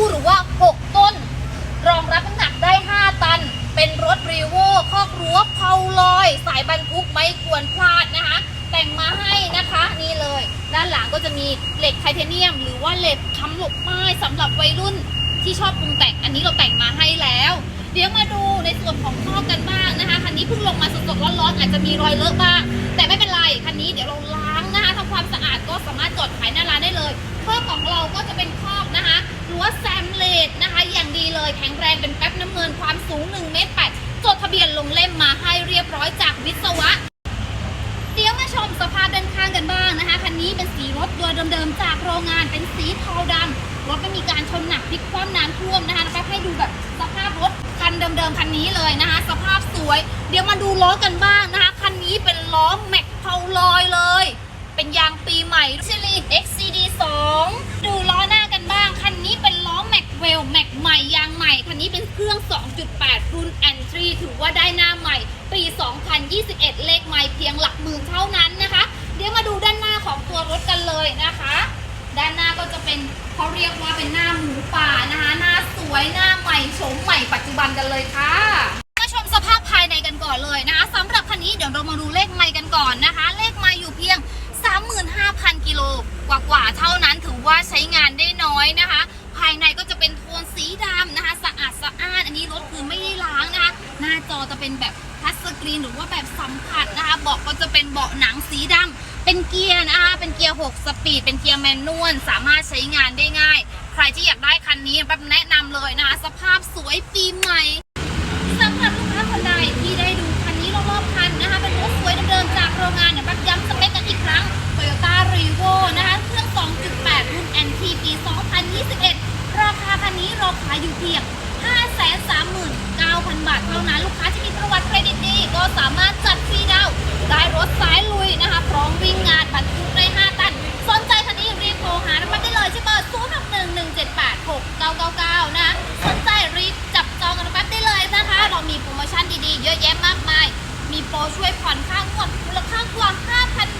ู่หรือว่า 6 ต้น รองรับน้ำหนักได้ 5 ตัน เป็นรถรีโวครอบรั้วเพาลอย สายบรรทุกไม่ควรพลาดนะคะ แต่งมาให้นะคะนี่เลย ด้านหลังก็จะมีเหล็กไทเทเนียม หรือว่าเหล็กค้ำหลบไม้สำหรับวัยรุ่นที่ชอบปรุงแต่งอันนี้เราแต่งมาให้แล้ว เดี๋ยวมาดูในส่วนของครอบกันบ้างนะคะคันนี้เพิ่งลงมาสดๆร้อนๆอาจจะมีรอยเลอะบ้างแต่ไม่เป็นไรคันนี้เดี๋ยวเราล้างนะคะทำความสะอาดก็สามารถจอดขายหน้าร้านได้เลยข้อของเราก็จะเป็นข้อ กนะคะรั้วแซมเลดนะคะอย่างดีเลยแข็งแรงเป็นแป๊บน้ำเงินความสูง1เมตร8จดทะเบียนลงเล่มมาให้เรียบร้อยจากวิศวะ เดี๋ยวมาชมสภาพด้านข้างกันบ้างนะคะคันนี้เป็นสีรถตัวเดิมๆจากโรงงานเป็นสีเทาดำรถไม่มีการชนหนักพลิกคว่ำน้ำท่วมนะคะแป๊บให้ดูแบบสภาพรถคันเดิมๆคันนี้เลยนะคะ สภาพสวย เดี๋ยวมาดูล้อกันบ้างนะคะคันนี้เป็นล้อแม็ก 1.8รุ่น Entry ถือว่าได้หน้าใหม่ ปี 2021 เลขใหม่เพียงหลักหมื่นเท่านั้นนะคะ เดี๋ยวมาดูด้านหน้าของตัวรถกันเลยนะคะ ด้านหน้าก็จะเป็นเขาเรียกว่าเป็นหน้าหมูป่านะคะ หน้าสวยหน้าใหม่โฉมใหม่ปัจจุบันกันเลยค่ะมาชมสภาพภายในกันก่อนเลยนะคะสำหรับคันนี้เดี๋ยวเรามาดูเลขใหม่กันก่อนนะคะ เลขใหม่อยู่เพียง 35,000 กิโลกว่าๆเท่านั้นถือว่าใช้งานได้น้อยนะคะ ภายในก็จะเป็นโทนสี เป็นแบบทัชสกรีนหรือว่าแบบสัมผัสนะคะเบาะก็จะเป็นเบาะหนังสีดำเป็นเกียร์นะคะเป็นเกียร์ 6 สปีด เป็นเกียร์แมนนวลสามารถใช้งานได้ง่าย ใครที่อยากได้คันนี้แบบแนะนำเลยนะคะ สภาพสวยปีใหม่สำหรับลูกค้าคนใดที่ได้ดูคันนี้รอบๆคันนะคะ เป็นรถสวยเดิมๆจากโรงงานเนี่ยบักย้ำสเปคกันอีกครั้ง Toyota r e v o นะคะเครื่อง 2.8 รุ่น NT ปี 2021 ราคาคันนี้เราขายอยู่เพียง539,000 บาทเท่านั้นลูกค้า ดีๆ เยอะแยะมากมาย มีโปรช่วยผ่อนค่างวดมูลค่ากว่า 5,000